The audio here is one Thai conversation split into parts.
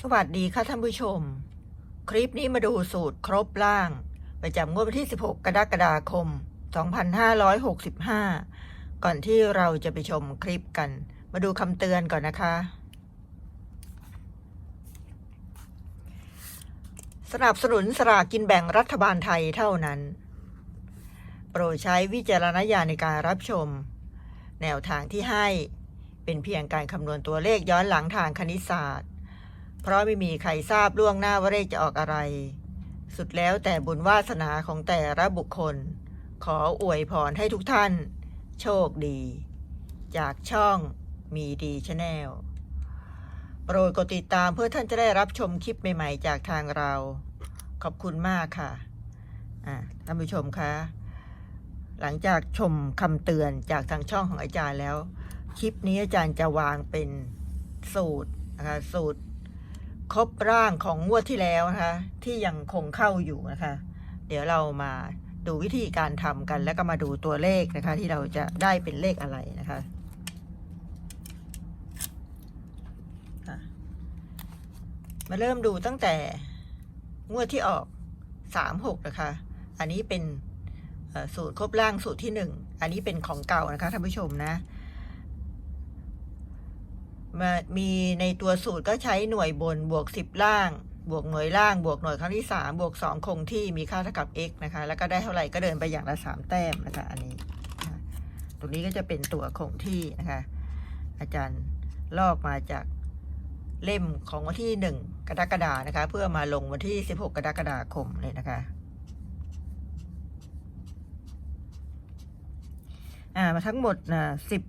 สวัสดีค่ะท่านผู้ชม คลิปนี้มาดูสูตรครบล่าง ประจำงวดวันที่ 16 กรกฎาคม 2565 ก่อนที่เราจะไปชมคลิปกัน มาดูคำเตือนก่อนนะคะ สนับสนุนสลากกินแบ่งรัฐบาลไทยเท่านั้น โปรดใช้วิจารณญาณในการรับชม แนวทางที่ให้เป็นเพียงการคำนวณตัวเลขย้อนหลังทางคณิตศาสตร์ เพราะไม่มีใครทราบล่วงหน้าว่าเลขจะออกอะไร สุดแล้วแต่บุญวาสนาของแต่ละบุคคล ขออวยพรให้ทุกท่าน โชคดี จากช่องมีดีชาแนลโปรดกดติดตามเพื่อท่านจะได้รับชมคลิปใหม่ ๆ จากทางเรา ขอบคุณมากค่ะอะท่านผู้ชมคะหลังจากชมคำเตือนจากทางช่องของอาจารย์แล้ว คลิปนี้อาจารย์จะวางเป็นสูตรนะคะสูตร ครบร่างของงวดที่แล้วนะคะที่ยังคงเข้าอยู่นะคะ เดี๋ยวเรามาดูวิธีการทำกันแล้วก็มาดูตัวเลขนะคะ ที่เราจะได้เป็นเลขอะไรนะคะมาเริ่มดูตั้งแต่งวดที่ออกสามหกนะคะ อันนี้เป็นสูตรครบร่างสูตรที่หนึ่ง อันนี้เป็นของเก่านะคะท่านผู้ชมนะ มามีในตัวสูตรก็ใช้หน่วยบนบวกสิบล่าง บวกหน่วยล่าง บวกหน่วยครั้งที่สามบวกสองคงที่มีค่าเท่ากับ x นะคะ แล้วก็ได้เท่าไหร่ก็เดินไปอย่างละสามแต้มนะคะ อันนี้ตรงนี้ก็จะเป็นตัวคงที่นะคะ อาจารย์ลอกมาจากเล่มของวันที่หนึ่งกรกฎาคมนะคะ เพื่อมาลงวันที่สิบหกกรกฎาคมเลยนะคะอ่ามาทั้งหมดนะสิบ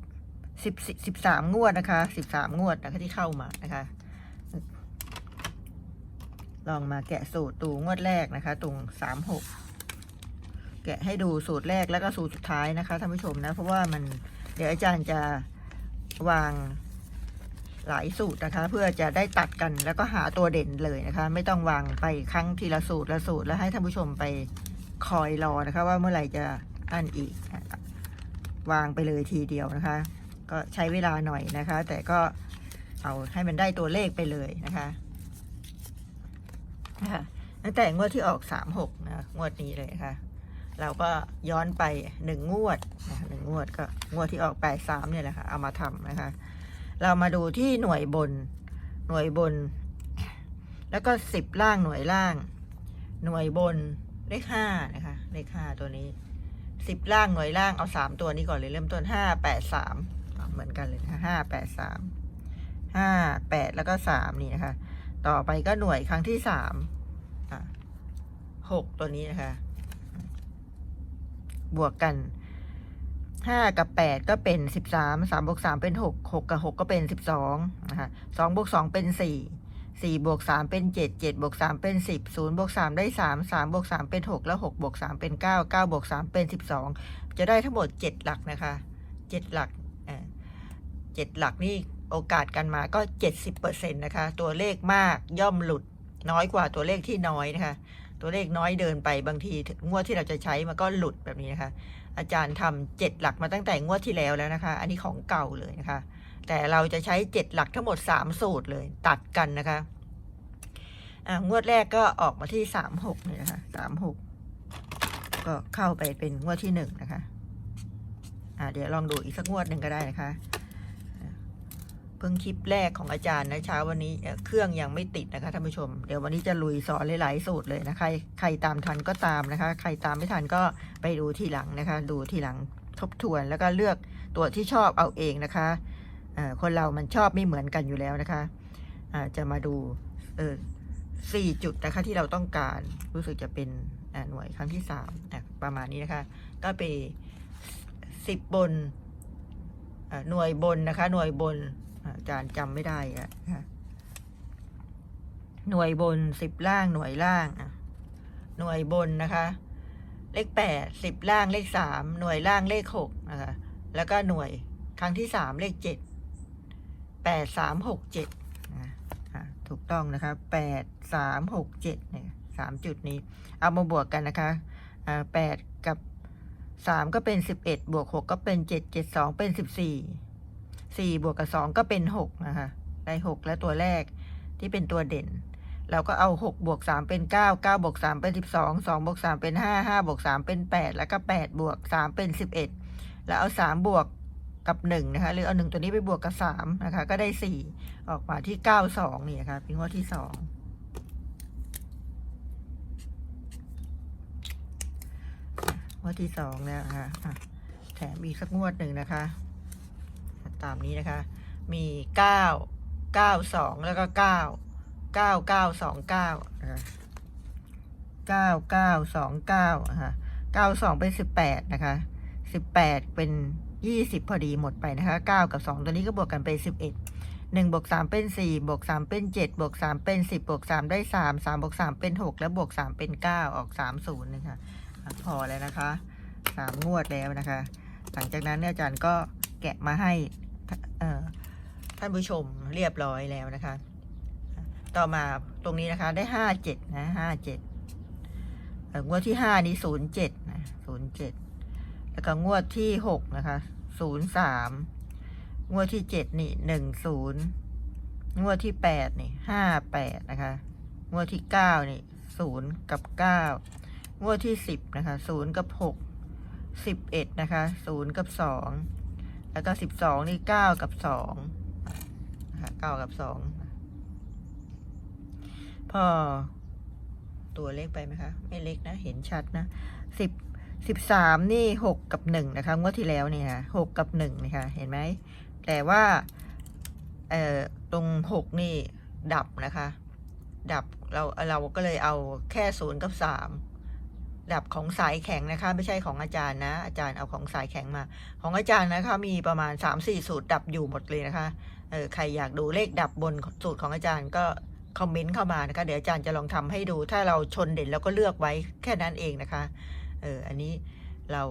สิบสิบสามงวดนะคะสิบสามงวดนะคะที่เข้ามานะคะ ลองมาแกะสูตรตูงวดแรกนะคะ ตรงสามหกแกะให้ดูสูตรแรกแล้วก็สูตรสุดท้ายนะคะท่านผู้ชมนะ เพราะว่ามันเดี๋ยวอาจารย์จะวางหลายสูตรนะคะ เพื่อจะได้ตัดกันแล้วก็หาตัวเด่นเลยนะคะ ไม่ต้องวางไปครั้งทีละสูตรละสูตรแล้วให้ท่านผู้ชมไปคอยรอนะคะ ว่าเมื่อไหร่จะอันอีกวางไปเลยทีเดียวนะคะ ก็ใช้เวลาหน่อยนะคะ แต่ก็เอาให้มันได้ตัวเลขไปเลยนะคะนะคะตั้งแต่งวดที่ออกสามหกนะงวดนี้เลยนะคะเราก็ย้อนไปหนึ่งงวดนะคะหนึ่งงวดก็งวดที่ออกแปดสามเนี่ยแหละค่ะเอามาทำนะคะ เรามาดูที่หน่วยบนหน่วยบน แล้วก็สิบล่างหน่วยล่าง หน่วยบนเลขห้านะคะเลขห้าตัวนี้สิบล่างหน่วยล่างเอาสามตัวนี้ก่อนเลยเริ่มต้นห้าแปดสาม เหมือนกันเลยนะคะห้าแปดสามห้าแปดแล้วก็สามนี่นะคะ ต่อไปก็หน่วยครั้งที่สามหกตัวนี้นะคะ บวกกันห้ากับแปดก็เป็นสิบสามสามบวกสามเป็นหกหกกับหกก็เป็นสิบสองนะคะสองบวกสองเป็นสี่สี่บวกสามเป็นเจ็ดเจ็ดบวกสามเป็นสิบศูนย์บวกสามได้สามสามบวกสามเป็นหกแล้วหกบวกสามเป็นเก้าเก้าบวกสามเป็นสิบสองจะได้ทั้งหมดเจ็ดหลักนะคะเจ็ดหลัก เจ็ดหลักนี่โอกาสกันมาก็เจ็ดสิบเปอร์เซ็นต์นะคะ ตัวเลขมากย่อมหลุดน้อยกว่าตัวเลขที่น้อยนะคะ ตัวเลขน้อยเดินไปบางทีงวดที่เราจะใช้มันก็หลุดแบบนี้นะคะ อาจารย์ทำเจ็ดหลักมาตั้งแต่งวดที่แล้วแล้วนะคะ อันนี้ของเก่าเลยนะคะ แต่เราจะใช้เจ็ดหลักทั้งหมดสามสูตรเลยตัดกันนะคะงวดแรกก็ออกมาที่สามหกเลยนะคะสามหกก็เข้าไปเป็นงวดที่หนึ่งนะคะ อ่าเดี๋ยวลองดูอีกสักงวดหนึ่งก็ได้นะคะ พิ่งคลิปแรกของอาจารย์นะเช้าวันนี้เครื่องยังไม่ติดนะคะท่านผู้ชม เดี๋ยววันนี้จะลุยสอนหลายๆสูตรเลยนะใครใครตามทันก็ตามนะคะ ใครตามไม่ทันก็ไปดูทีหลังนะคะ ดูทีหลังทบทวนแล้วก็เลือกตัวที่ชอบเอาเองนะคะคนเรามันชอบไม่เหมือนกันอยู่แล้วนะคะจะมาดูสี่จุดนะคะที่เราต้องการรู้สึกจะเป็นหน่วยครั้งที่สามประมาณนี้นะคะ ก็ไปสิบบนหน่วยบนนะคะ หน่วยบน อาจารย์จำไม่ได้อะนะหน่วยบนสิบล่างหน่วยล่างหน่วยบนนะคะ เลขแปดสิบล่างเลขสามหน่วยล่างเลขหกนะคะแล้วก็หน่วยครั้งที่สามเลขเจ็ดแปดสามหกเจ็ดนะอะถูกต้องนะคะแปดสามหกเจ็ดเนี่ยสามจุดนี้ เอามาบวกกันนะคะแปดกับสามก็เป็นสิบเอ็ดบวกหกก็เป็นเจ็ดเจ็ดสองเป็นสิบสี่ สี่บวกกับสองก็เป็นหกนะคะได้หกแล้วตัวแรกที่เป็นตัวเด่น เราก็เอาหกบวกสามเป็นเก้าเก้าบวกสามเป็นสิบสองสองบวกสามเป็นห้าห้าบวกสามเป็นแปดแล้วก็แปดบวกสามเป็นสิบเอ็ดแล้วเอาสามบวกกับหนึ่งนะคะ หรือเอาหนึ่งตัวนี้ไปบวกกับสามนะคะ ก็ได้สี่ออกมาที่เก้าสองนี่นะคะเป็นงวดที่สองงวดที่สองแล้วะคะ่ะแถมอีกสักงวดหนึ่งนะคะ ตามนี้นะคะ มีเก้าเก้าสองแล้วก็เก้าเก้าเก้าสองเก้านะคะเก้าเก้าสองเก้านะคะเก้าสองเป็นสิบแปดนะคะสิบแปดเป็นยี่สิบพอดีหมดไปนะคะเก้ากับสองตัวนี้ก็บวกกันเป็นสิบเอ็ดหนึ่งบวกสามเป็นสี่บวกสามเป็นเจ็ดบวกสามเป็นสิบบวกสามได้สามสามบวกสามเป็นหกแล้วบวกสามเป็นเก้าออกสามศูนย์นะคะพอแล้วนะคะสามงวดแล้วนะคะ หลังจากนั้นเนี่ยอาจารย์ก็แกะมาให้ ท่านผู้ชมเรียบร้อยแล้วนะคะ ต่อมาตรงนี้นะคะได้ห้าเจ็ดนะห้าเจ็ดงวดที่ห้านี้ศูนย์เจ็ดนะศูนย์เจ็ดแล้วก็งวดที่หกนะคะศูนย์สามงวดที่เจ็ดนี่หนึ่งศูนย์งวดที่แปดนี่ห้าแปดนะคะ งวดที่เก้านี่ศูนย์กับเก้างวดที่สิบนะคะศูนย์กับหกสิบเอ็ดนะคะศูนย์กับสอง แล้วก็สิบสองนี่เก้ากับสองนะคะเก้ากับสองพอตัวเล็กไปไหมคะ ไม่เล็กนะ เห็นชัดนะสิบสิบสามนี่หกกับหนึ่งนะคะงวดที่แล้วเนี่ยหกกับหนึ่งนะคะเห็นไหม แต่ว่าเอ่อตรงหกนี่ดับนะคะ ดับเราเราก็เลยเอาแค่ศูนย์กับสาม ดับของสายแข็งนะคะ ไม่ใช่ของอาจารย์นะ อาจารย์เอาของสายแข็งมา ของอาจารย์นะคะ มีประมาณสามสี่สูตรดับอยู่หมดเลยนะคะเออใครอยากดูเลขดับบนสูตรของอาจารย์ก็คอมเมนต์เข้ามานะคะ เดี๋ยวอาจารย์จะลองทำให้ดู ถ้าเราชนเด่นแล้วก็เลือกไว้แค่นั้นเองนะคะ เออ อันนี้เรา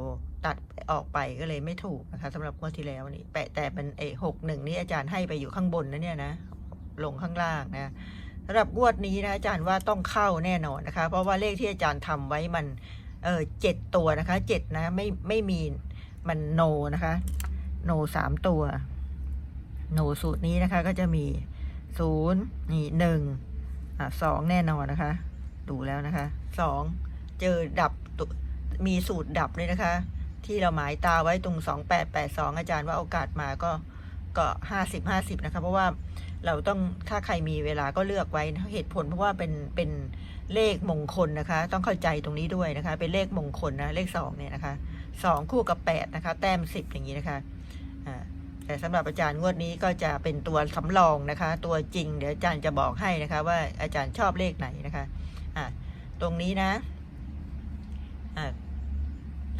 ตัดออกไปก็เลยไม่ถูกนะคะสำหรับงวดที่แล้วนี่แปะแต่เป็นเอหกหนึ่งนี่อาจารย์ให้ไปอยู่ข้างบนนะเนี่ยนะ ลงข้างล่างนะำหรับงวดนี้นะอาจารย์ว่าต้องเข้าแน่นอนนะคะ เพราะว่าเลขที่อาจารย์ทำไว้มันเออเจ็ดตัวนะคะเจ็ดนะไม่ไม่มีมันโนนะคะโนสามตัวโนสูตรนี้นะคะก็จะมีศูนย์นี่หนึ่งอะสองแน่นอนนะคะ ดูแล้วนะคะสองเจอดับมีสูตรดับเลยนะคะ ที่เราหมายตาไว้ตรงสองแปดแปดสองอาจารย์ว่าโอกาสมาก็ ก็ห้าสิบห้าสิบนะคะ เพราะว่าเราต้องถ้าใครมีเวลาก็เลือกไว้เหตุผลเพราะว่าเป็นเป็นเลขมงคลนะคะ ต้องเข้าใจตรงนี้ด้วยนะคะ เป็นเลขมงคลนะเลขสองเนี่ยนะคะสองคู่กับแปดนะคะ แต้มสิบอย่างนี้นะคะอ่าแต่สำหรับอาจารย์งวดนี้ก็จะเป็นตัวสำรองนะคะ ตัวจริง เดี๋ยวอาจารย์จะบอกให้นะคะ ว่าอาจารย์ชอบเลขไหนนะคะอ่าตรงนี้นะอ่า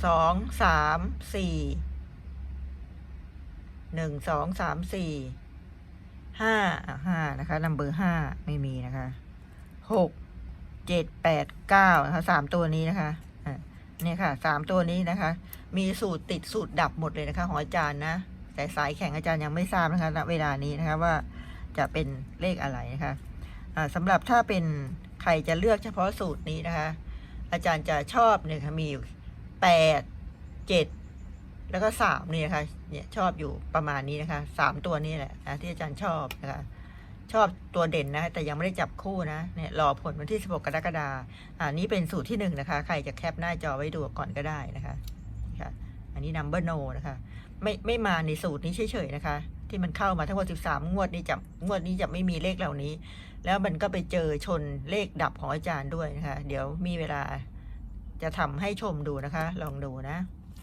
สองสามสี่ หนึ่งสองสามสี่ห้าห้านะคะนัมเบอร์ห้าไม่มีนะคะหกเจ็ดแปดเก้านะคะสามตัวนี้นะคะอะเนี่ยค่ะสามตัวนี้นะคะ มีสูตรติดสูตรดับหมดเลยนะคะของอาจารย์นะแต่สายแข่งอาจารย์ยังไม่ทราบนะคะณเวลานี้นะคะว่าจะเป็นเลขอะไรนะคะอ่าสำหรับถ้าเป็นใครจะเลือกเฉพาะสูตรนี้นะคะ อาจารย์จะชอบเนี่ยค่ะมีอยู่แปดเจ็ด แล้วก็สามนี่นะคะเนี่ยชอบอยู่ประมาณนี้นะคะสามตัวนี้แหละนะที่อาจารย์ชอบนะคะชอบตัวเด่นนะ แต่ยังไม่ได้จับคู่นะเนี่ยรอผลวันที่ 16 กรกฎาคมอ่านี่เป็นสูตรที่หนึ่งนะคะ ใครจะแคปหน้าจอไว้ดูก่อนก็ได้นะคะค่ะอันนี้ number no นะคะ ไม่ไม่มาในสูตรนี้เฉยๆนะคะ ที่มันเข้ามาทั้งหมด 13 งวดนี้จะงวดนี้จะไม่มีเลขเหล่านี้ แล้วมันก็ไปเจอชนเลขดับของอาจารย์ด้วยนะคะ เดี๋ยวมีเวลาจะทำให้ชมดูนะคะ ลองดูนะ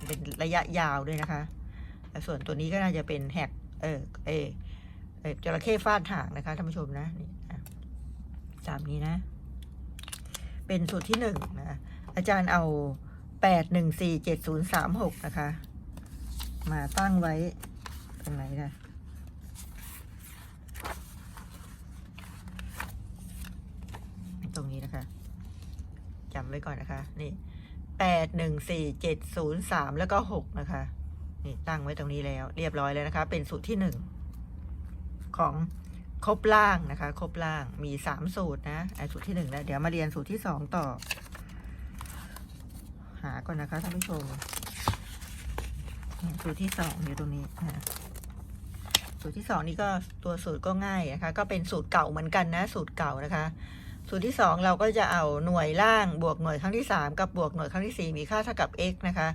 เป็นระยะยาวด้วยนะคะส่วนตัวนี้ก็น่าจะเป็นแฮกเออเออเอจระเข้ฟาดหางนะคะท่านผู้ชมนะนี่สามนี้นะ เป็นสูตรที่หนึ่งนะอาจารย์เอาแปดหนึ่งสี่เจ็ดศูนย์สามหกนะคะ มาตั้งไว้ตรงไหนนะตรงนี้นะคะจำไว้ก่อนนะคะ นี่ แปดหนึ่งสี่เจ็ดศูนย์สามแล้วก็หกนะคะ นี่ตั้งไว้ตรงนี้แล้ว เรียบร้อยแล้วนะคะ เป็นสูตรที่หนึ่งของครบล่างนะคะ ครบล่างมีสามสูตรนะไอสูตรที่หนึ่งแล้วเดี๋ยวมาเรียนสูตรที่สองต่อ หาก่อนนะคะท่านผู้ชมสูตรที่สองอยู่ตรงนี้นะสูตรที่สองนี่ก็ตัวสูตรก็ง่ายนะคะ ก็เป็นสูตรเก่าเหมือนกันนะ สูตรเก่านะคะ สูตรที่สองเราก็จะเอาหน่วยล่างบวกหน่วยครั้งที่สามกับบวกหน่วยครั้งที่สี่มีค่าเท่ากับ x นะคะ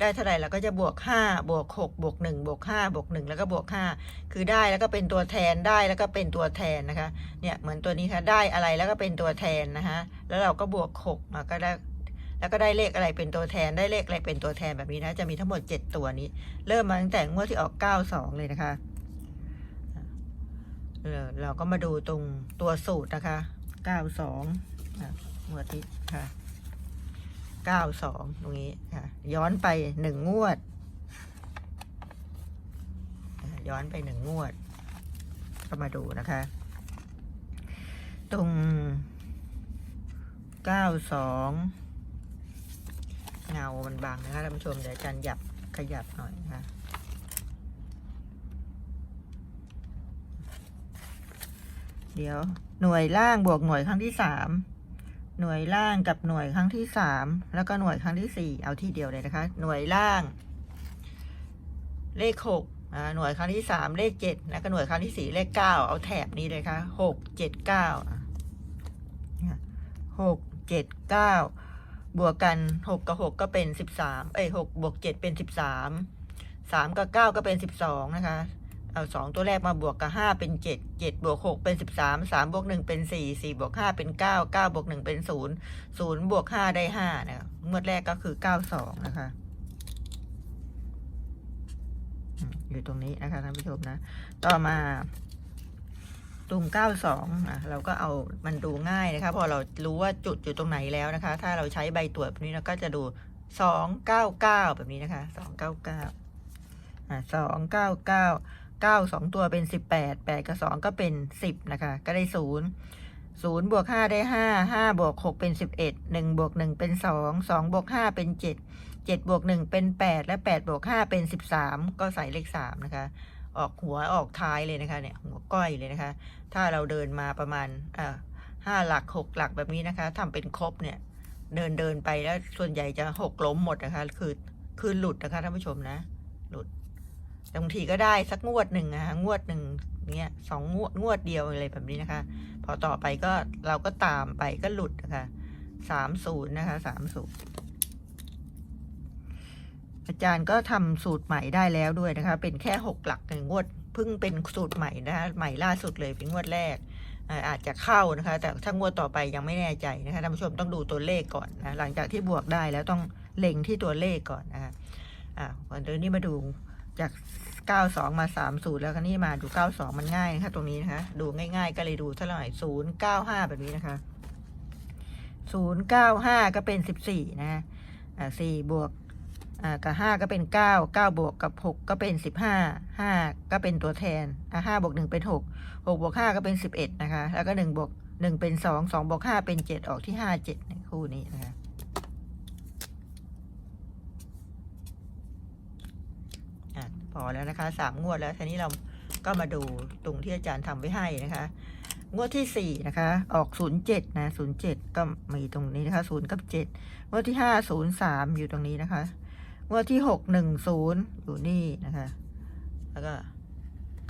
ได้เท่าไหร่เราก็จะบวกห้าบวกหกบวกหนึ่งบวกห้าบวกหนึ่งแล้วก็บวกห้าคือได้แล้วก็เป็นตัวแทนได้แล้วก็เป็นตัวแทนนะคะ เนี่ยเหมือนตัวนี้ค่ะได้อะไรแล้วก็เป็นตัวแทนนะคะแล้วเราก็บวกหกมาก็ได้แล้วก็ได้เลขอะไรเป็นตัวแทนได้เลขอะไรเป็นตัวแทนแบบนี้นะ จะมีทั้งหมด 7 ตัวนี้ เริ่มมาตั้งแต่งวดที่ออก 92 เลยนะคะเราก็มาดูตรงตัวสูตรนะคะ 92อะงวดที่ค่ะ92ตรงนี้ค่ะ ย้อนไปหนึ่งงวด ย้อนไปหนึ่งงวด ก็มาดูนะคะ ตรง92เงามันบังนะคะท่านผู้ชมเดี๋ยวอาจารย์หยับขยับหน่อยนะคะ เดี๋ยว หน่วยล่างบวกหน่วยครั้งที่สามหน่วยล่างกับหน่วยครั้งที่สามแล้วก็หน่วยครั้งที่สี่เอาที่เดียวเลยนะคะ หน่วยล่าง เลขหกหน่วยครั้งที่สามเลขเจ็ดแล้วก็หน่วยครั้งที่สี่เลขเก้าเอาแถบนี้เลยค่ะหกเจ็ดเก้าหกเจ็ดเก้าบวกกันหกกับหกก็เป็นสิบสามเอ้ยหกบวกเจ็ดเป็นสิบสามสามกับเก้าก็เป็นสิบสองนะคะ เอาสองตัวแรกมาบวกกับห้าเป็นเจ็ดเจ็ดบวกหกเป็นสิบสามสามบวกหนึ่งเป็นสี่สี่บวกห้าเป็นเก้าเก้าบวกหนึ่งเป็นศูนย์ศูนย์บวกห้าได้ห้านะคะงวดแรกก็คือเก้าสองนะคะอยู่ตรงนี้นะคะท่านผู้ชมนะ ต่อมาตรงเก้าสองะเราก็เอามันดูง่ายนะคะ พอเรารู้ว่าจุดอยู่ตรงไหนแล้วนะคะ ถ้าเราใช้ใบตรวจแบบนี้เราก็จะดูสองเก้าเก้าแบบนี้นะคะสองเก้าเก้าอ่าสอง เก้าสองตัวเป็นสิบแปดแปดกับสองก็เป็นสิบนะคะ ก็ได้ศูนย์ศูนย์บวกห้าได้ห้าห้าบวกหกเป็นสิบเอ็ดหนึ่งบวกหนึ่งเป็นสองสองบวกห้าเป็นเจ็ดเจ็ดบวกหนึ่งเป็นแปดและแปดบวกห้าเป็นสิบสามก็ใส่เลขสามนะคะ ออกหัวออกท้ายเลยนะคะเนี่ยหัวก้อยเลยนะคะ ถ้าเราเดินมาประมาณอ่าห้าหลักหกหลักแบบนี้นะคะทำเป็นครบเนี่ยเดินเดินไปแล้วส่วนใหญ่จะหกล้มหมดนะคะ คือคือหลุดนะคะท่านผู้ชมนะ บางทีก็ได้สักงวดหนึ่งนะคะงวดหนึ่งเนี่ยสองงวดงวดเดียวอะไรแบบนี้นะคะ พอต่อไปก็เราก็ตามไปก็หลุดนะคะสามศูนย์นะคะสามศูนย์อาจารย์ก็ทำสูตรใหม่ได้แล้วด้วยนะคะ เป็นแค่หกหลักหนึ่งงวดเพิ่งเป็นสูตรใหม่นะคะใหม่ล่าสุดเลยเป็นงวดแรกอาจจะเข้านะคะ แต่ถ้างวดต่อไปยังไม่แน่ใจนะคะท่านผู้ชมต้องดูตัวเลขก่อนนะหลังจากที่บวกได้แล้วต้องเล็งที่ตัวเลขก่อนนะคะอ่าวันเดี๋ยวนี้มาดู จาก 92 มา 30 แล้วก็นี่มาดู 92 มันง่ายนะคะตรงนี้นะคะ ดูง่าย ๆ ก็เลยดูเท่าไหร่ 095 แบบนี้นะคะ 095 ก็เป็น 14 นะอ่า4บวกอ่ากับ 5 ก็เป็น 9 9 บวกกับ 6 ก็เป็น 15 5 ก็เป็นตัวแทนอ่า5บวก 1 เป็น6หกบวกห้าก็เป็นสิบเอ็ดนะคะ แล้วก็หนึ่งบวกหนึ่งเป็นสองสองบวกห้าเป็นเจ็ดออกที่ห้าเจ็ดในคู่นี้นะคะ อะพอแล้วนะคะสามงวดแล้วทีนี้เราก็มาดูตรงที่อาจารย์ทำไว้ให้นะคะ งวดที่สี่นะคะ ออกศูนย์เจ็ดนะศูนย์เจ็ดก็มีตรงนี้นะคะศูนย์กับเจ็ดงวดที่ห้าศูนย์สามอยู่ตรงนี้นะคะงวดที่หกหนึ่งศูนย์อยู่นี่นะคะ แล้วก็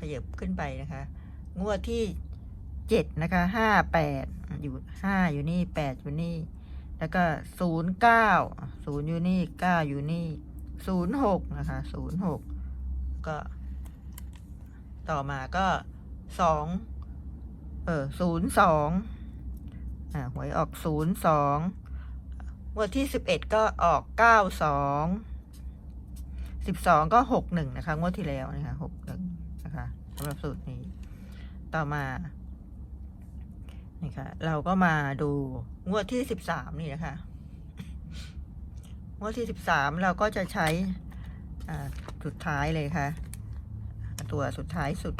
ขยับขึ้นไปนะคะ งวดที่เจ็ดนะคะห้าแปดอยู่ห้าอยู่นี่แปดอยู่นี่ แล้วก็ศูนย์เก้าศูนย์อยู่นี่เก้าอยู่นี่ศูนย์หกนะคะศูนย์หก ก็ ต่อมาก็สองเออศูนย์สองอ่าหวยออกศูนย์สองงวดที่สิบเอ็ดก็ออกเก้าสองสิบสองก็หกหนึ่งนะคะงวดที่แล้วนะคะหกหนึ่งนะคะสำหรับสูตรนี้ ต่อมานี่ค่ะเราก็มาดูงวดที่สิบสามนี่นะคะงวดที่สิบสามเราก็จะใช้ สุดท้ายเลยค่ะ ตัวสุดท้ายสุด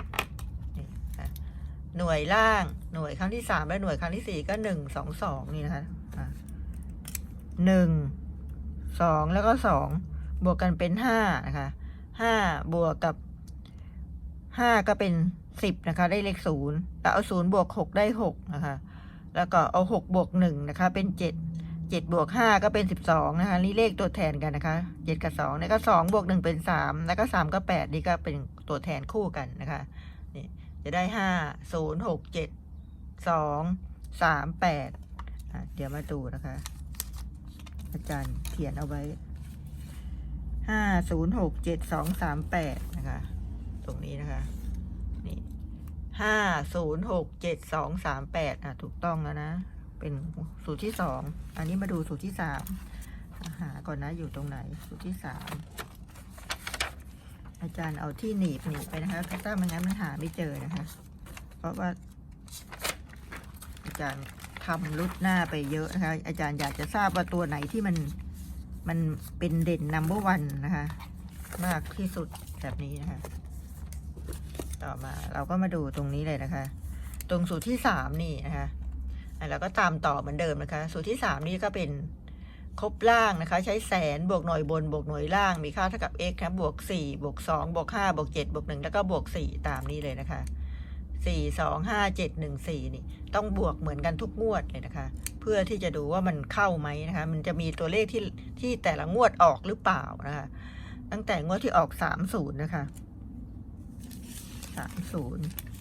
หน่วยล่างหน่วยครั้งที่สามและหน่วยครั้งที่สี่ก็หนึ่งสองสองนี่นะคะอะหนึ่งสองแล้วก็สองบวกกันเป็นห้านะคะห้าบวกกับห้าก็เป็นสิบนะคะ ได้เลขศูนย์แล้วเอาศูนย์บวกหกได้หกนะคะ แล้วก็เอาหกบวกหนึ่งนะคะ เป็นเจ็ด เจ็ดบวกห้าก็เป็นสิบสองนะคะนี่เลขตัวแทนกันนะคะเจ็ดกับสองแล้วก็สองบวกหนึ่งเป็นสามแล้วก็สามก็แปดนี่ก็เป็นตัวแทนคู่กันนะคะนี่จะได้ห้าศูนย์หกเจ็ดสองสามแปดอะเดี๋ยวมาดูนะคะ อาจารย์เขียนเอาไว้ห้าศูนย์หกเจ็ดสองสามแปดนะคะ ตรงนี้นะคะนี่ห้าศูนย์หกเจ็ดสองสามแปดอะถูกต้องแล้วนะ เป็นสูตรที่สองอันนี้มาดูสูตรที่สามหาก่อนนะอยู่ตรงไหนสูตรที่สามอาจารย์เอาที่หนีบหนีบไปนะคะถ้าไมันงั้นมันหาไม่เจอนะคะ เพราะว่า อาจารย์ทำรุดหน้าไปเยอะนะคะ อาจารย์อยากจะทราบว่าตัวไหนที่มันมันเป็นเด่นนัมเบอร์วันนะคะ มากที่สุดแบบนี้นะคะ ต่อมาเราก็มาดูตรงนี้เลยนะคะ ตรงสูตรที่สามนี่นะคะ แล้วก็ตามต่อเหมือนเดิมนะคะ สูตรที่ 3 นี้ก็เป็นครบล่างนะคะ ใช้แสนบวกหน่วยบนบวกหน่วยล่างมีค่าเท่ากับ x นะบวก4บวก2บวก5บวก7บวก1แล้วก็บวก 4 ตามนี้เลยนะคะ 4 2 5 7 1 4 นี่ ต้องบวกเหมือนกันทุกงวดเลยนะคะ เพื่อที่จะดูว่ามันเข้าไหมนะคะ มันจะมีตัวเลขที่ที่แต่ละงวดออกหรือเปล่านะคะ ตั้งแต่งวดที่ออก 30 นะคะ 30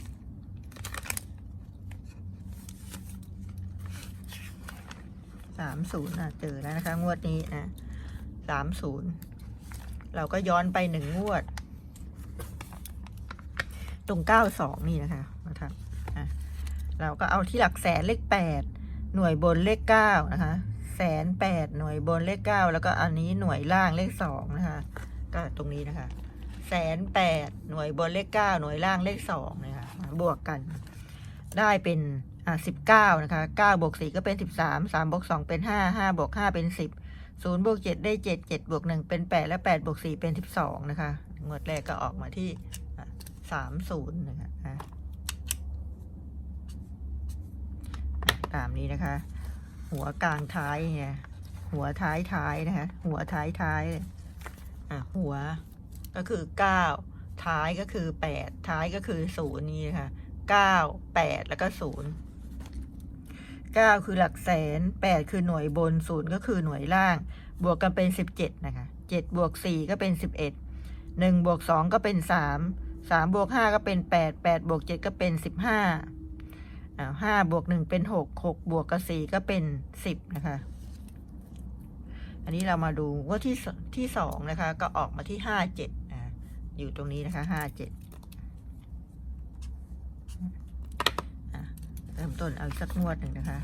สามศูนย์อะเจอแล้วนะคะ งวดนี้นะสามศูนย์เราก็ย้อนไปหนึ่งงวด ตรงเก้าสองนี่นะคะนะครับอะเราก็เอาที่หลักแสนเลขแปดหน่วยบนเลขเก้านะคะแสนแปดหน่วยบนเลขเก้าแล้วก็อันนี้หน่วยล่างเลขสองนะคะก็ตรงนี้นะคะแสนแปดหน่วยบนเลขเก้าหน่วยล่างเลขสองนะคะบวกกัน ได้เป็น อ่าสิบเก้านะคะเก้าบวกสี่ก็เป็นสิบสามสามบวกสองเป็นห้าห้าบวกห้าเป็นสิบศูนย์บวกเจ็ดได้เจ็ดเจ็ดบวกหนึ่งเป็นแปดและแปดบวกสี่เป็นสิบสองนะคะงวดแรกก็ออกมาที่สามศูนย์นะคะอะตามนี้นะคะ หัวกลางท้ายเนี่ยหัวท้ายท้ายนะคะ หัวท้ายท้ายอะหัวก็คือเก้าท้ายก็คือแปดท้ายก็คือศูนย์นี่นะคะเก้าแปดแล้วก็ศูนย์ เก้าคือหลักแสนแปดคือหน่วยบนศูนย์ก็คือหน่วยล่าง บวกกันเป็นสิบเจ็ดนะคะเจ็ดบวกสี่ก็เป็นสิบเอ็ดหนึ่งบวกสองก็เป็นสามสามบวกห้าก็เป็นแปดแปดบวกเจ็ดก็เป็นสิบห้าอ่าห้าบวกหนึ่งเป็นหกหกบวกกับสี่ก็เป็นสิบนะคะ อันนี้เรามาดูว่าที่ที่สองนะคะ ก็ออกมาที่ห้าเจ็ดอ่าอยู่ตรงนี้นะคะห้า เริ่มต้นเอาสักงวดหนึ่งนะคะ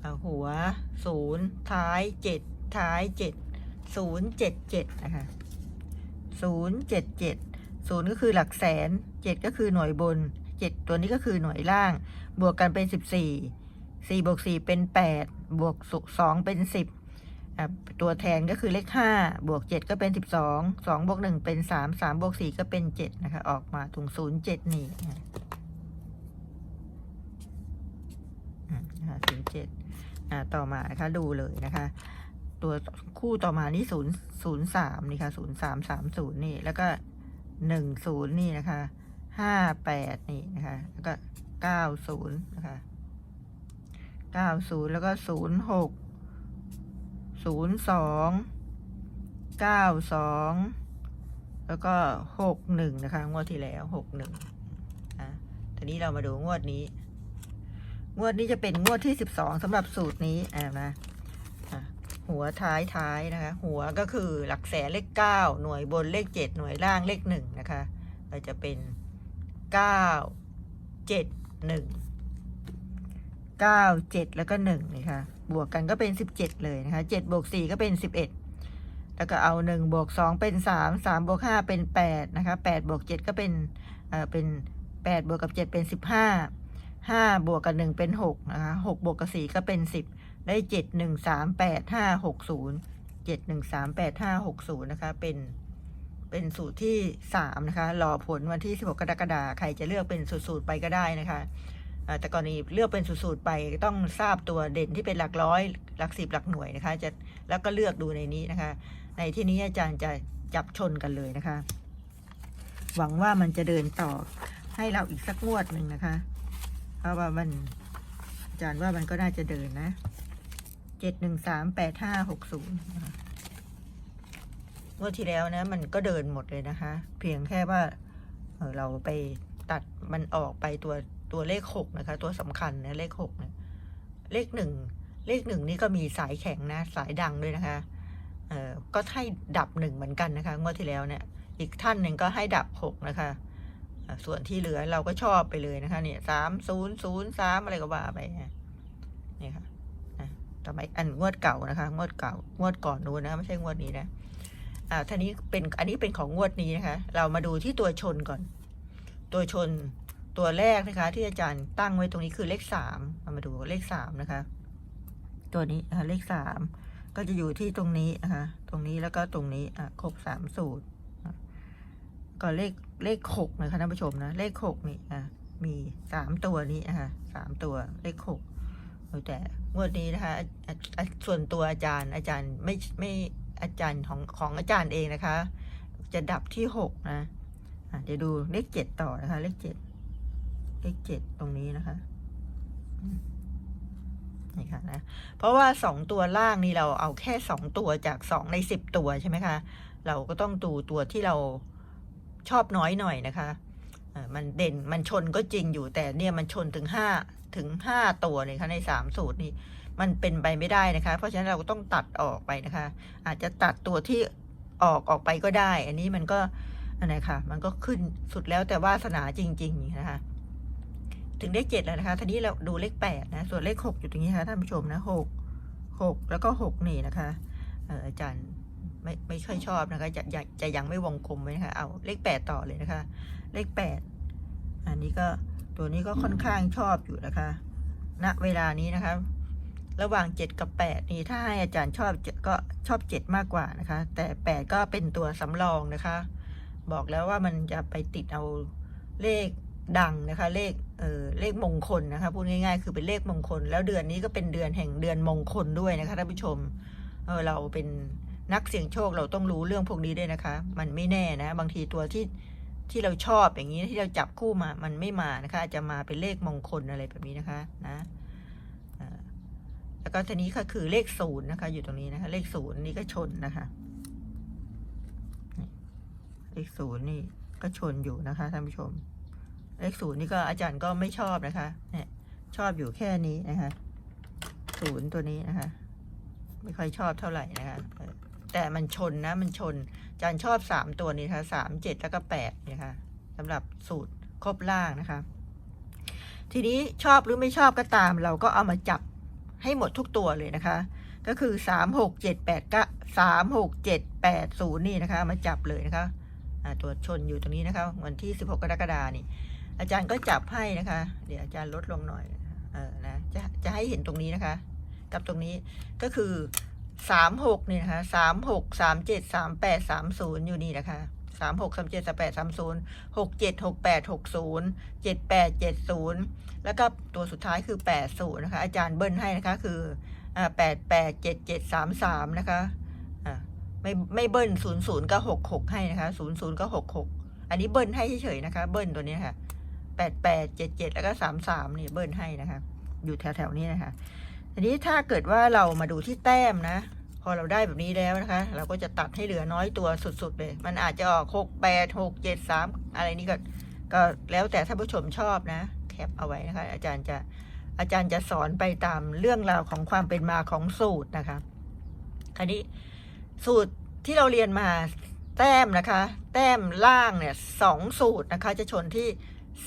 เอาหัวศูนย์ท้ายเจ็ดท้ายเจ็ดศูนย์เจ็ดเจ็ดนะคะศูนย์เจ็ดเจ็ดศูนย์ก็คือหลักแสนเจ็ดก็คือหน่วยบนเจ็ดตัวนี้ก็คือหน่วยล่าง บวกกันเป็นสิบสี่สี่บวกสี่เป็นแปดบวกสองเป็นสิบตัวแทนก็คือเลขห้าบวกเจ็ดก็เป็นสิบสองสองบวกหนึ่งเป็นสามสามบวกสี่ก็เป็นเจ็ดนะคะ ออกมาถุงศูนย์เจ็ดนี่นะคะ ศูนย์เจ็ดต่อมานะคะดูเลยนะคะ ตัวคู่ต่อมานี่ศูนย์ศูนย์สามนี่ค่ะศูนย์สามสามศูนย์นี่ แล้วก็หนึ่งศูนย์นี่นะคะห้าแปดนี่นะคะ แล้วก็เก้าศูนย์นะคะเก้าศูนย์แล้วก็ศูนย์หกศูนย์สองเก้าสองแล้วก็หกหนึ่งนะคะ งวดที่แล้วหกหนึ่งอะทีนี้เรามาดูงวดนี้ งวดนี้จะเป็นงวดที่สิบสองสำหรับสูตรนี้อ่านะหัวท้ายท้ายนะคะ หัวก็คือหลักแสนเลขเก้าหน่วยบนเลขเจ็ดหน่วยล่างเลขหนึ่งนะคะเราจะเป็นเก้าเจ็ดหนึ่งเก้าเจ็ดแล้วก็หนึ่งนี่ค่ะบวกกันก็เป็นสิบเจ็ดเลยนะคะเจ็ดบวกสี่ก็เป็นสิบเอ็ดแล้วก็เอาหนึ่งบวกสองเป็นสามสามบวกห้าเป็นแปดนะคะแปดบวกเจ็ดก็เป็นเอ่อเป็นแปดบวกกับเจ็ดเป็นสิบห้า ห้าบวกกับหนึ่งเป็นหกนะคะหกบวกกับสี่ก็เป็นสิบได้เจ็ดหนึ่งสามแปดห้าหกศูนย์เจ็ดหนึ่งสามแปดห้าหกศูนย์นะคะ เป็นเป็นสูตรที่สามนะคะรอผลวันที่16กกรกฎาคมใครจะเลือกเป็นสูตรๆไปก็ได้นะคะแต่กรณีเลือกเป็นสูตรๆไปต้องทราบตัวเด่นที่เป็นหลักร้อยหลักสิบหลักหน่วยนะคะ จะแล้วก็เลือกดูในนี้นะคะ ในที่นี้อาจารย์จะจับชนกันเลยนะคะ หวังว่ามันจะเดินต่อให้เราอีกสักงวดหนึ่งนะคะ ราะว่ามันอาจารย์ว่ามันก็น่าจะเดินนะเจ็ดหนึ่งสามแปดห้าหกศูนย์งวดที่แล้วนะ มันก็เดินหมดเลยนะคะ เพียงแค่ว่าเราไปตัดมันออกไปตัวตัวเลขหกนะคะ ตัวสำคัญนะเลขหกเนี่ยเลขหนึ่งเลขหนึ่งนี่ก็มีสายแข็งนะ สายดังด้วยนะคะเออก็ให้ดับหนึ่งเหมือนกันนะคะงวดที่แล้วเนี่ย อีกท่านหนึ่งก็ให้ดับหกนะคะ ส่วนที่เหลือเราก็ชอบไปเลยนะคะ เนี่ยสามศูนย์ศูนย์สามอะไรก็ว่าไปนี่ค่ะนะทำไมอันงวดเก่านะคะ งวดเก่างวดก่อนนู้นนะไม่ใช่งวดนี้นะอ่าท่านี้เป็นอันนี้เป็นของงวดนี้นะคะ เรามาดูที่ตัวชนก่อน ตัวชนตัวแรกนะคะ ที่อาจารย์ตั้งไว้ตรงนี้คือเลขสามเรามาดูเลขสามนะคะ ตัวนี้นะคะเลขสามก็จะอยู่ที่ตรงนี้นะคะตรงนี้แล้วก็ตรงนี้อะครบสามสูตรก็เลข เลขหกนะคะท่านผู้ชมนะ เลขหกนี่อะมีสามตัวนี้นะคะสามตัวเลขหกแต่งวดนี้นะคะ ส่วนตัวอาจารย์อาจารย์ไม่ไม่อาจารย์ของของอาจารย์เองนะคะ จะดับที่หกนะะเดี๋ยวดูเลขเจ็ดต่อนะคะ เลขเจ็ดเลขเจ็ดตรงนี้นะคะนี่ค่ะนะเพราะว่าสองตัวล่างนี่เราเอาแค่สองตัวจากสองในสิบตัวใช่ไหมคะ เราก็ต้องดูตัวที่เรา ชอบน้อยหน่อยนะคะมันเด่นมันชนก็จริงอยู่แต่เนี่ยมันชนถึงห้าถึงห้าตัวเลยค่ะในสามสูตรนี่มันเป็นไปไม่ได้นะคะ เพราะฉะนั้นเราก็ต้องตัดออกไปนะคะ อาจจะตัดตัวที่ออกออกไปก็ได้ อันนี้มันก็อันไหนค่ะมันก็ขึ้นสุดแล้วแต่วาสนาจริง ๆ นะคะ ถึงเลขเจ็ดแล้วนะคะทีนี้เราดูเลขแปดนะ ส่วนเลขหกอยู่ตรงนี้ค่ะท่านผู้ชมนะหกหกแล้วก็หกนี่นะคะอาจารย์ ไม่ไม่ค่อยชอบนะคะจะจะจะยังไม่วงกลมไว้นะคะเอาเลขแปดต่อเลยนะคะ เลขแปดอันนี้ก็ตัวนี้ก็ค่อนข้างชอบอยู่นะคะ ณเวลานี้นะคะ ระหว่างเจ็ดกับแปดนี่ถ้าให้อาจารย์ชอบเจ็ดก็ชอบเจ็ดมากกว่านะคะ แต่แปดก็เป็นตัวสำรองนะคะ บอกแล้วว่ามันจะไปติดเอาเลขดังนะคะ เลขเออเลขมงคลนะคะพูดง่ายๆ คือเป็นเลขมงคล แล้วเดือนนี้ก็เป็นเดือนแห่งเดือนมงคลด้วยนะคะท่านผู้ชมเออเราเป็น นักเสี่ยงโชคเราต้องรู้เรื่องพวกนี้ด้วยนะคะ มันไม่แน่นะ บางทีตัวที่ที่เราชอบอย่างนี้ที่เราจับคู่มา มันไม่มานะคะ อาจจะมาเป็นเลขมงคลอะไรแบบนี้นะคะ นะแล้วก็ทีนี้ก็คือเลขศูนย์นะคะ อยู่ตรงนี้นะคะ เลขศูนย์นี่ก็ชนนะคะ เลขศูนย์นี่ก็ชนอยู่นะคะท่านผู้ชม เลขศูนย์นี่ก็อาจารย์ก็ไม่ชอบนะคะ เนี่ย ชอบอยู่แค่นี้นะคะศูนย์ตัวนี้นะคะ ไม่ค่อยชอบเท่าไหร่นะคะ แต่มันชนนะ มันชนอาจารย์ชอบสามตัวนี้นะคะสามเจ็ดแล้วก็แปดนะคะสำหรับสูตรครบล่างนะคะ ทีนี้ชอบหรือไม่ชอบก็ตาม เราก็เอามาจับให้หมดทุกตัวเลยนะคะ ก็คือสามหกเจ็ดแปดก็สามหกเจ็ดแปดศูนย์นี่นะคะ มาจับเลยนะคะตัวชนอยู่ตรงนี้นะคะ วันที่สิบหกกรกฎานี่ อาจารย์ก็จับให้นะคะ เดี๋ยวอาจารย์ลดลงหน่อยเออนะจะจะให้เห็นตรงนี้นะคะ กับตรงนี้ก็คือ สามหกนี่นะคะสามหกสามเจ็ดสามแปดสามศูนย์อยู่นี่นะคะสามหกสามเจ็ดสามแปดสามศูนย์หกเจ็ดหกแปดหกศูนย์เจ็ดแปดเจ็ดศูนย์แล้วก็ตัวสุดท้ายคือแปดศูนย์นะคะ อาจารย์เบิ้ลให้นะคะ คืออ่าแปดแปดเจ็ดเจ็ดสามสามนะคะอ่าไม่ไม่เบิ้ลศูนย์ศูนย์ก็หกหกให้นะคะศูนย์ศูนย์ก็หกหกอันนี้เบิ้ลให้เฉยๆนะคะ เบิ้ลตัวนี้ค่ะแปดแปดเจ็ดเจ็ดแล้วก็สามสามนี่เบิ้ลให้นะคะ อยู่แถวๆนี้นะคะ ทีนี้ถ้าเกิดว่าเรามาดูที่แต้มนะ พอเราได้แบบนี้แล้วนะคะ เราก็จะตัดให้เหลือน้อยตัวสุดๆเลย มันอาจจะออกหกแปดหกเจ็ดสามอะไรนี่ก็ก็แล้วแต่ท่านผู้ชมชอบนะ แคปเอาไว้นะคะ อาจารย์จะอาจารย์จะสอนไปตามเรื่องราวของความเป็นมาของสูตรนะคะ คราวนี้สูตรที่เราเรียนมาแต้มนะคะ แต้มล่างเนี่ยสองสูตรนะคะ จะชนที่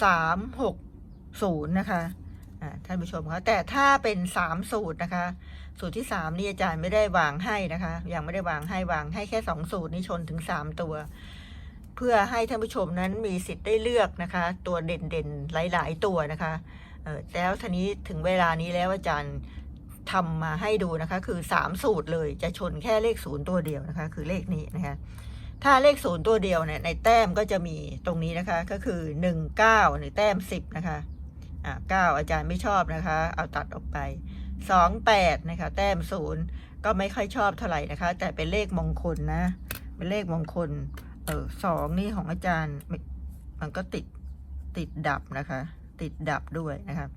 สามหกศูนย์นะคะ ท่านผู้ชมคะแต่ถ้าเป็นสามสูตรนะคะ สูตรที่สามนี่อาจารย์ไม่ได้วางให้นะคะ ยังไม่ได้วางให้วางให้แค่สองสูตรนี่ชนถึงสามตัว เพื่อให้ท่านผู้ชมนั้นมีสิทธิ์ได้เลือกนะคะ ตัวเด่นๆหลาย ๆ ตัวนะคะเออแล้วทีนี้ถึงเวลานี้แล้วอาจารย์ทำมาให้ดูนะคะ คือสามสูตรเลยจะชนแค่เลขศูนย์ตัวเดียวนะคะ คือเลขนี้นะคะถ้าเลขศูนย์ตัวเดียวเนี่ยในแต้มก็จะมีตรงนี้นะคะ ก็คือหนึ่งเก้าในแต้มสิบนะคะ อ่าเก้าอาจารย์ไม่ชอบนะคะ เอาตัดออกไปสองแปดนะคะ แต้มศูนย์ก็ไม่ค่อยชอบเท่าไหร่นะคะ แต่เป็นเลขมงคลนะ เป็นเลขมงคล เออสองนี่ของอาจารย์มันก็ติดติดดับนะคะ ติดดับด้วยนะคะ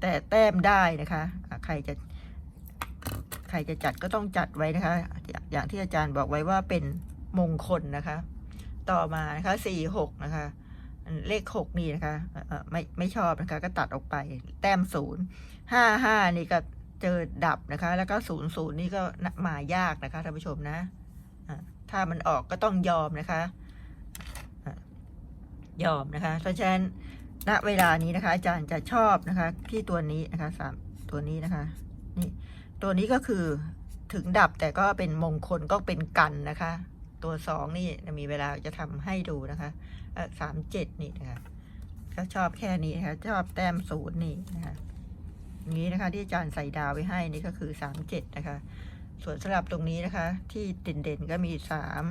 แต่แต้มได้นะคะะใครจะใครจะจัดก็ต้องจัดไว้นะคะ อย่างที่อาจารย์บอกไว้ว่าเป็นมงคลนะคะ ต่อมานะคะสี่หกนะคะ เลขหกนี่นะคะไม่ไม่ชอบนะคะก็ตัดออกไป แต้มศูนย์ห้าห้านี่ก็เจอดับนะคะ แล้วก็ศูนย์ศูนย์นี่ก็มายากนะคะท่านผู้ชมนะถ้ามันออกก็ต้องยอมนะคะยอมนะคะ เพราะฉะนั้นณเวลานี้นะคะ อาจารย์จะชอบนะคะ ที่ตัวนี้นะคะสามตัวนี้นะคะ นี่ ตัวนี้ก็คือถึงดับแต่ก็เป็นมงคลก็เป็นกันนะคะ ตัวสองนี่มีเวลาจะทำให้ดูนะคะสามเจ็ดนี่นะคะก็ชอบแค่นี้นะคะชอบแต้มศูนย์นี่นะคะนี้นะคะ ที่อาจารย์ใส่ดาวไว้ให้นี่ก็คือสามเจ็ดนะคะ ส่วนสลับตรงนี้นะคะ ที่เด่นๆก็มีสาม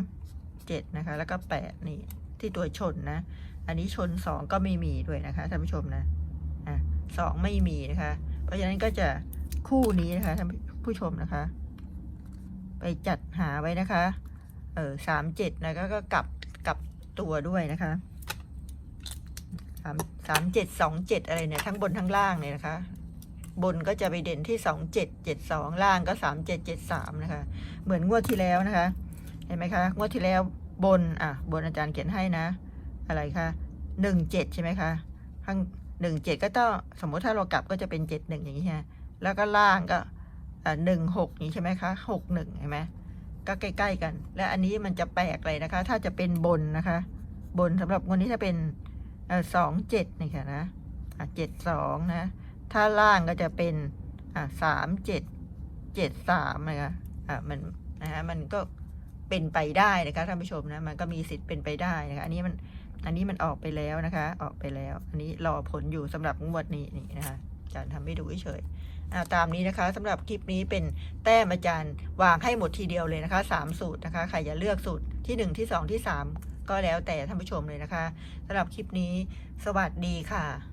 เจ็ดนะคะ แล้วก็แปดนี่ที่ตัวชนนะ อันนี้ชนสองก็ไม่มีด้วยนะคะท่านผู้ชมนะอะสองไม่มีนะคะ เพราะฉะนั้นก็จะคู่นี้นะคะท่านผู้ชมนะคะ ไปจัดหาไว้นะคะ เออสามเจ็ดนะก็ก็กลับกลับตัวด้วยนะคะสามสามเจ็ดสองเจ็ดอะไรเนี่ยทั้งบนทั้งล่างเนี่ยนะคะ บนก็จะไปเด่นที่สองเจ็ดเจ็ดสองล่างก็สามเจ็ดเจ็ดสามนะคะ เหมือนงวดที่แล้วนะคะ เห็นไหมคะงวดที่แล้วบนอะบนอาจารย์เขียนให้นะ อะไรคะหนึ่งเจ็ดใช่ไหมคะข้างหนึ่งเจ็ดก็ต้องสมมติถ้าเรากลับก็จะเป็นเจ็ดหนึ่งอย่างนี้ฮะแล้วก็ล่างก็อ่าหนึ่งหกนี้ใช่ไหมคะหกหนึ่งเห็นไหม ก็ใกล้ ๆ กัน และอันนี้มันจะแปลกเลยนะคะ ถ้าจะเป็นบนนะคะ บนสำหรับวันนี้ถ้าเป็นสองเจ็ดนี่ค่ะนะเจ็ดสองนะ ถ้าล่างก็จะเป็นอ่าสามเจ็ดเจ็ดสามนะคะอ่ามันนะฮะมันก็เป็นไปได้นะคะท่านผู้ชมนะมันก็มีสิทธิ์เป็นไปได้นะคะอันนี้มันอันนี้มันออกไปแล้วนะคะ ออกไปแล้ว อันนี้รอผลอยู่สำหรับงวดนี้นี่นะคะอาจารย์ทำให้ดูเฉย ๆอ่าตามนี้นะคะสำหรับคลิปนี้เป็นแต้มอาจารย์วางให้หมดทีเดียวเลยนะคะสามสูตรนะคะใครจะเลือกสูตรที่หนึ่งที่สองที่สามก็แล้วแต่ท่านผู้ชมเลยนะคะสำหรับคลิปนี้ สวัสดีค่ะ